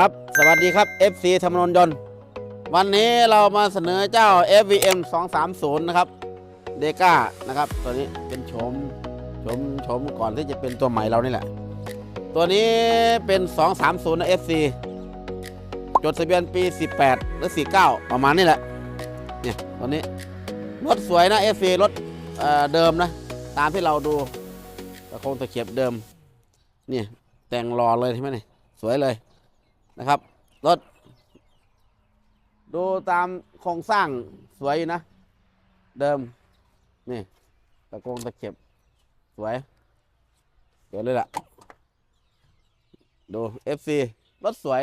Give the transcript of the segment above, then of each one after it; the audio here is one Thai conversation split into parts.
ครับ สวัสดีครับ FC ธรรมนนยนต์วันนี้เรามาเสนอเจ้า FVM 230 นะครับเดก้านะครับ ตัวนี้เป็นโฉมโฉมโฉมก่อนที่จะเป็นตัวใหม่เรานี่แหละ ตัวนี้เป็น 230 นะ FC จดทะเบียนปี 18 หรือ 49 ประมาณนี้แหละเนี่ยตัวนี้ รถสวยนะ FC รถเอ่อเดิมนะ ตามที่เราดูตะโคงตะเข็บเดิมเนี่ยแต่งรอเลยใช่ไหมเนี่ยสวยเลย นะครับรถดูตามโครงสร้างสวยอยู่นะ เดิม นี่ ตะโกงตะเข็บ สวยเดี๋ยวเลยล่ะ ดู FC รถสวย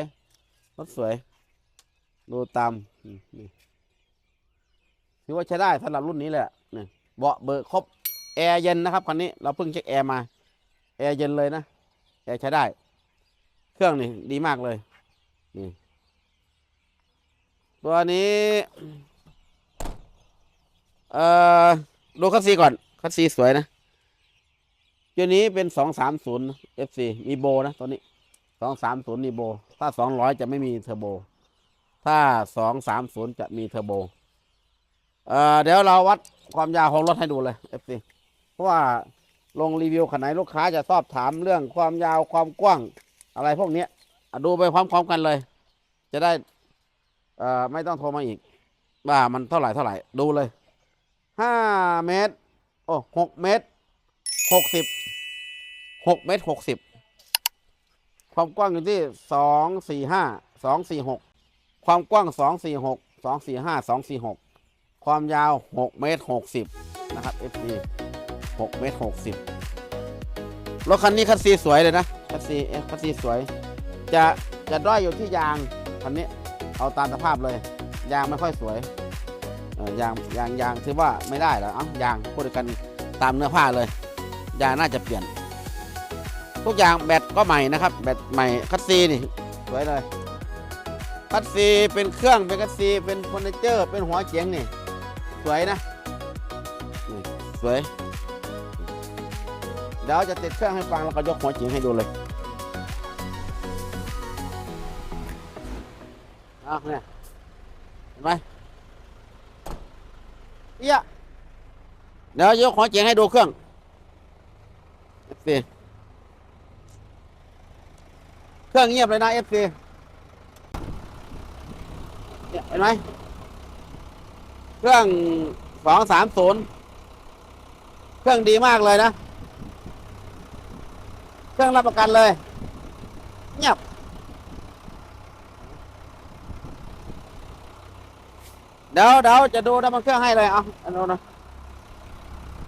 รถสวย ดูตามนี่ถือว่าใช้ได้สำหรับรุ่นนี้เละนี่เบาะเบอร์ครบ แอร์เย็นนะครับคันนี้เราเพิ่งเช็คแอร์มา แอร์เย็นเลยนะ แอร์ใช้ได้ เครื่องนี่ดีมากเลย นี่ตัวนี้เอ่อดูคัสซีก่อน คัสซีสวยนะตัวนี้เป็นสองสามศูนย์ FC มีโบนะตัวนี้สองสามศูนย์มีโบ ถ้าสองร้อยจะไม่มีเทอร์โบ ถ้าสองสามศูนย์จะมีเทอร์โบเอ่อเดี๋ยวเราวัดความยาวของรถให้ดูเลย FC เพราะว่าลงรีวิวขนาดลูกค้าจะสอบถามเรื่องความยาวความกว้างอะไรพวกนี้ ดูไปพร้อมๆกันเลย จะได้ไม่ต้องโทรมาอีก ว่ามันเท่าไหร่เท่าไหร่ ดูเลยห้าเมตร โอ้หกเมตรหกสิบหกเมตรหกสิบความกว้างอยู่ที่สองสี่ห้าสองสี่หกความกว้างสองสี่หกสองสี่ห้าสองสี่หกความยาวหกเมตรหกสิบนะครับ FD หกเมตรหกสิบรถคันนี้คันซีสวยเลยนะคันซีเอคันซีสวย จะจะด้อยอยู่ที่ยางคันนี้เอาตามสภาพเลย ยางไม่ค่อยสวยยางยางยางถือว่าไม่ได้แล้วเอ้ายางพูดกันตามเนื้อผ้าเลย ยางน่าจะเปลี่ยน ทุกอย่างแบตก็ใหม่นะครับ แบตใหม่คัสซีนี่สวยเลยคัสซีเป็นเครื่องเป็นคัสซีเป็นเฟอร์นิเจอร์เป็นหัวเฉียงนี่สวยนะสวยเดี๋ยวจะติดเครื่องให้ฟังแล้วก็ยกหัวเฉียงให้ดูเลย เอาเนี่ยเห็นไหมเอี้ยะเดี๋ยวยกหัวเฉียงให้ดูเครื่องนี่เครื่องเงียบเลยนะ FC เนี่ยเห็นไหมเครื่องสองสามศูนย์เครื่องดีมากเลยนะ เครื่องรับประกันเลย เงียบ เดี๋ยวเดี๋ยวจะดูน้ำมันเครื่องให้เลยเอาเอาดูนะ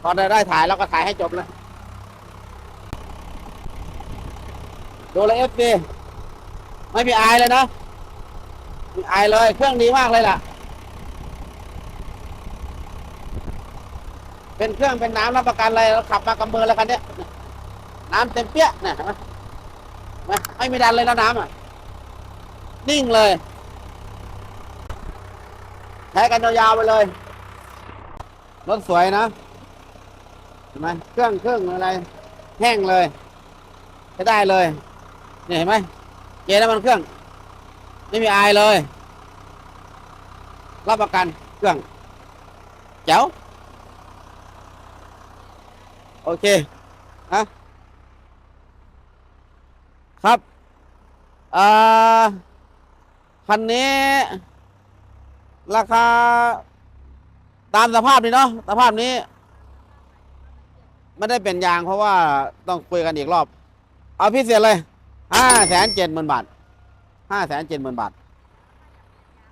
พอได้ถ่ายแล้วก็ถ่ายให้จบเลยดูเลยเอฟซีไม่มีอายเลยนะมีอายเลย เครื่องดีมากเลยล่ะ เป็นเครื่องเป็นน้ำรับประกันเลยเราขับมากำเบอร์แล้วกันเนี้ยน้ำเต็มเปี้ยเนี่ยเห็นไมเห็นไหมไม่มีดันเลยแล้วน้ำอะ นิ่งเลย ใช้กันยาวๆไปเลย รถสวยนะเห็นไหมเครื่องเครื่องอะไร แห้งเลยใช้ได้เลยเนี่ยเห็นไหมเกียร์น้ำมันเครื่อง ไม่มีอายเลย รับประกันเครื่องเจ๋วโอเคฮะครับอ่าคันนี้ ราคา ตามสภาพนี้เนาะสภาพนี้ ไม่ได้เป็นยางเพราะว่าต้องคุยกันอีกรอบ เอาพิเศษเลยห้าแสนเจ็ดหมื่นบาทห้าแสนเจ็ดหมื่นบาท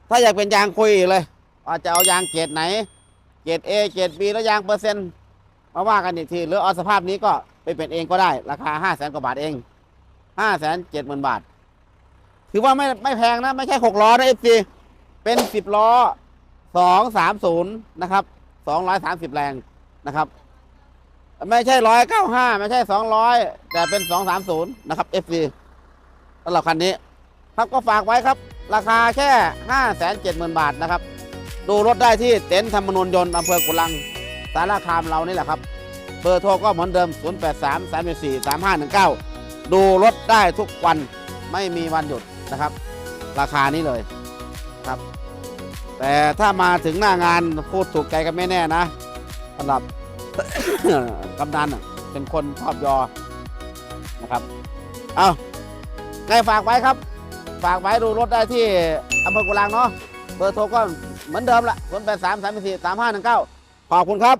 ถ้าอยากเป็นยางคุยอีกเลยว่าจะเอายางเกรดไหน เกรด A เกรด B แล้วยางเปอร์เซ็นต์มาว่ากันอีกทีหรือเอาสภาพนี้ก็ไปเป็นเองก็ได้ ราคาห้าแสนกว่าบาทเองห้าแสนเจ็ดหมื่นบาท ถือว่าไม่ไม่แพงนะ ไม่ใช่หกล้อนะเอฟซี เป็นสิบล้อสองสามศูนย์นะครับสองร้อยสามสิบแรงนะครับ ไม่ใช่ร้อยเก้าห้าไม่ใช่สองร้อยแต่เป็นสองสามศูนย์นะครับ FC สำหรับคันนี้ ครับก็ฝากไว้ครับ ราคาแค่ห้าแสนเจ็ดหมื่นบาทนะครับ ดูรถได้ที่เต็นท์ธรรมนูญยนต์อำเภอกุลังสารคามเรานี่แหละครับ เบอร์โทรก็เหมือนเดิม 0 8 3 3 4 3 5 1 9 ดูรถได้ทุกวันไม่มีวันหยุดนะครับ ราคานี้เลยครับ แต่ถ้ามาถึงหน้างานพูดถูกใจกันไม่แน่นะสำหรับ กำนันเป็นคนชอบยอนะครับ เอาไงฝากไว้ครับ ฝากไว้ดูรถได้ที่อำเภอกุลางเนาะเบอร์โทรก็เหมือนเดิมละ0 8 3 3 4 3 5 1 9 ขอบคุณครับ